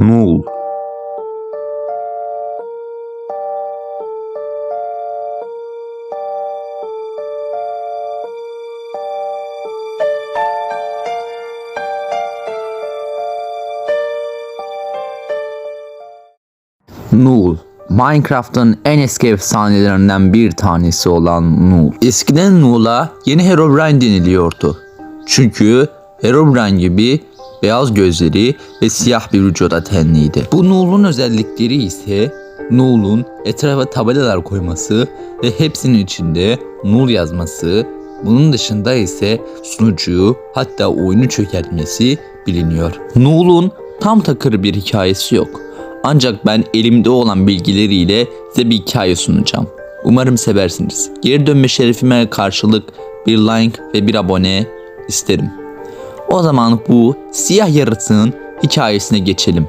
Null Null Minecraft'ın en eski efsanelerinden bir tanesi olan Null. Eskiden Null'a yeni Herobrine deniliyordu. Çünkü Herobrine gibi beyaz gözleri ve siyah bir vücuda tenliydi. Bu Null'un özellikleri ise Null'un etrafa tabelalar koyması ve hepsinin içinde Null yazması, bunun dışında ise sunucuyu hatta oyunu çökertmesi biliniyor. Null'un tam takır bir hikayesi yok. Ancak ben elimde olan bilgileriyle size bir hikaye sunacağım. Umarım seversiniz. Geri dönme şerefime karşılık bir like ve bir abone isterim. O zaman bu siyah yaratığın hikayesine geçelim.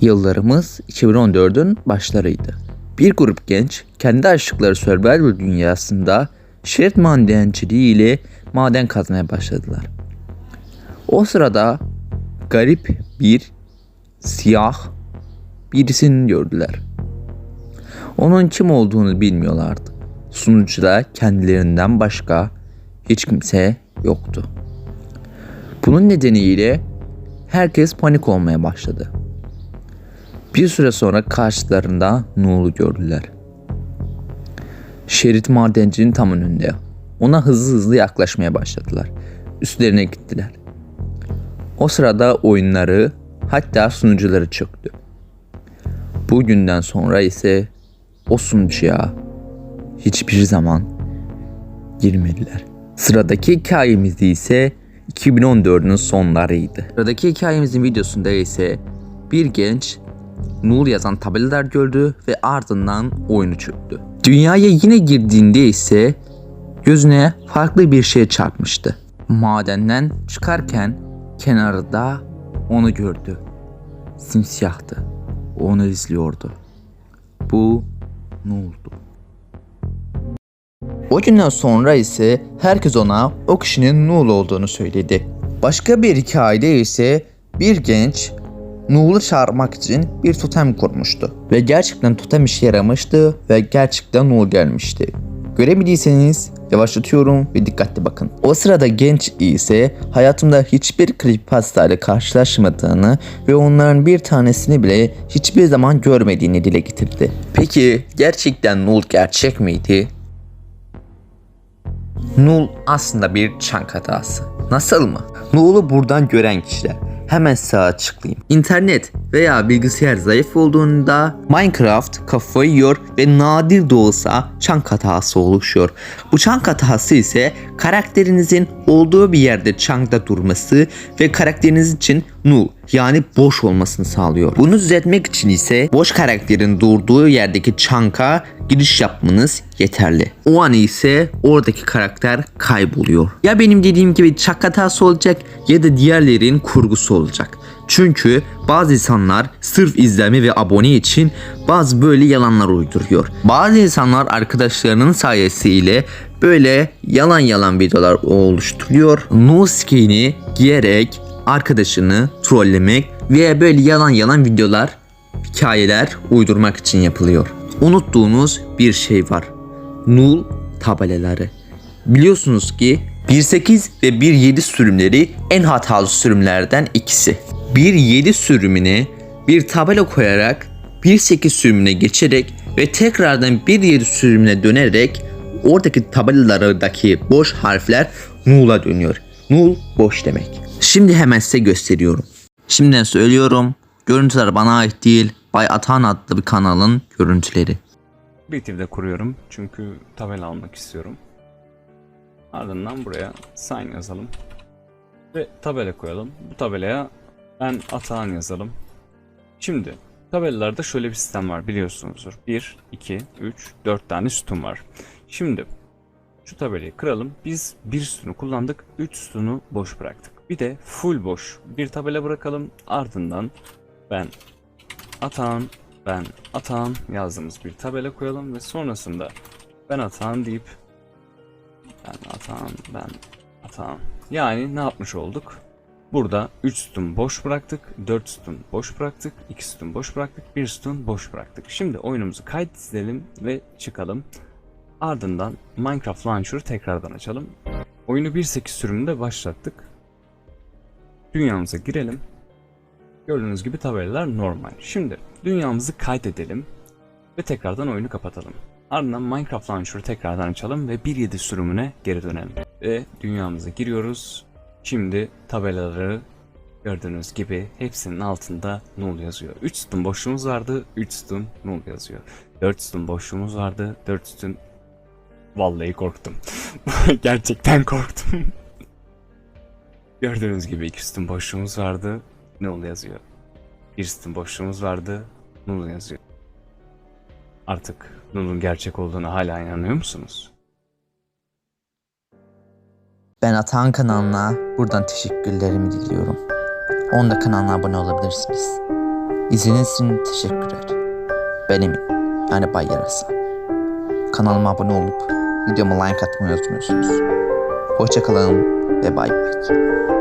Yıllarımız 2014'ün başlarıydı. Bir grup genç kendi aşıkları survival dünyasında şerit madenciliği ile maden kazmaya başladılar. O sırada garip bir siyah birisini gördüler. Onun kim olduğunu bilmiyorlardı. Sunucuda kendilerinden başka hiç kimse yoktu. Bunun nedeniyle herkes panik olmaya başladı. Bir süre sonra karşılarında Nuh'u gördüler. Şerit madencinin tam önünde. Ona hızlı hızlı yaklaşmaya başladılar. Üstlerine gittiler. O sırada oyunları hatta sunucuları çöktü. Bu günden sonra ise o sunucuya hiçbir zaman girmediler. Sıradaki hikayemiz ise 2014'ün sonlarıydı. Sıradaki hikayemizin videosunda ise bir genç Null yazan tabelalar gördü ve ardından oyunu çöktü. Dünyaya yine girdiğinde ise gözüne farklı bir şey çarpmıştı. Madenden çıkarken kenarda onu gördü. Simsiyahtı. Onu izliyordu. Bu Null'du. O günden sonra ise herkes ona o kişinin Null olduğunu söyledi. Başka bir hikayede ise bir genç Null'u çağırmak için bir totem kurmuştu. Ve gerçekten totem işe yaramıştı ve gerçekten Null gelmişti. Göremediyseniz yavaşlatıyorum ve dikkatli bakın. O sırada genç ise hayatımda hiçbir creepypasta ile karşılaşmadığını ve onların bir tanesini bile hiçbir zaman görmediğini dile getirdi. Peki gerçekten Null gerçek miydi? Null aslında bir çank hatası. Nasıl mı? Null'u buradan gören kişiler hemen sağa açıklayayım. İnternet veya bilgisayar zayıf olduğunda Minecraft kafayı yiyor ve nadir de olsa çank hatası oluşuyor. Bu çank hatası ise karakterinizin olduğu bir yerde çankta durması ve karakteriniz için null yani boş olmasını sağlıyor. Bunu düzeltmek için ise boş karakterin durduğu yerdeki çanka giriş yapmanız yeterli. O an ise oradaki karakter kayboluyor. Ya benim dediğim gibi çak hatası olacak ya da diğerlerin kurgusu olacak. Çünkü bazı insanlar sırf izleme ve abone için bazı böyle yalanlar uyduruyor. Bazı insanlar arkadaşlarının sayesiyle böyle yalan yalan videolar oluşturuyor. No skin'i giyerek arkadaşını trollemek veya böyle yalan yalan videolar, hikayeler uydurmak için yapılıyor. Unuttuğunuz bir şey var. Null tabelaları. Biliyorsunuz ki 1.8 ve 1.7 sürümleri en hatalı sürümlerden ikisi. 1.7 sürümüne bir tabela koyarak 1.8 sürümüne geçerek ve tekrardan 1.7 sürümüne dönerek oradaki tabelalardaki boş harfler null'a dönüyor. Null boş demek. Şimdi hemen size gösteriyorum. Şimdiden söylüyorum. Görüntüler bana ait değil. Bay Atan adlı bir kanalın görüntüleri. TV'de kuruyorum çünkü tabela almak istiyorum. Ardından buraya sign yazalım. Ve tabela koyalım. Bu tabelaya ben Atahan yazalım. Şimdi tabelalarda şöyle bir sistem var biliyorsunuzdur. 1, 2, 3, 4 tane sütun var. Şimdi şu tabelayı kıralım. Biz bir sütunu kullandık. 3 sütunu boş bıraktık. Bir de full boş bir tabela bırakalım. Ardından ben Atahan, ben Atahan yazdığımız bir tabela koyalım ve sonrasında ben Atahan deyip ben Atahan, ben Atahan. Yani ne yapmış olduk? Burada 3 sütun boş bıraktık, 4 sütun boş bıraktık, 2 sütun boş bıraktık, 1 sütun boş bıraktık. Şimdi oyunumuzu kaydedelim ve çıkalım. Ardından Minecraft Launcher'ı tekrardan açalım. Oyunu 1.8 sürümünde başlattık. Dünyamıza girelim. Gördüğünüz gibi tabelalar normal. Şimdi dünyamızı kaydedelim ve tekrardan oyunu kapatalım. Ardından Minecraft Launcher'ı tekrardan açalım ve 1.7 sürümüne geri dönelim. Ve dünyamıza giriyoruz. Şimdi tabelaları gördüğünüz gibi hepsinin altında null yazıyor. 3 sütun boşluğumuz vardı, 3 sütun null yazıyor. 4 sütun boşluğumuz vardı, 4 sütun Vallahi korktum. Gerçekten korktum. Gördüğünüz gibi iki sütun boşluğumuz vardı. Null yazıyor. Bir sütun boşluğumuz vardı. Null yazıyor. Artık Null'un gerçek olduğuna hala inanıyor musunuz? Ben Atahan kanalına buradan teşekkürlerimi diliyorum. Onun da kanalına abone olabilirsiniz. İzlediğiniz için teşekkürler. Ben Emin, yani Bay Yarasa. Kanalıma abone olup videoma like atmayı unutmuyorsunuz. Hoşçakalın ve bay bay.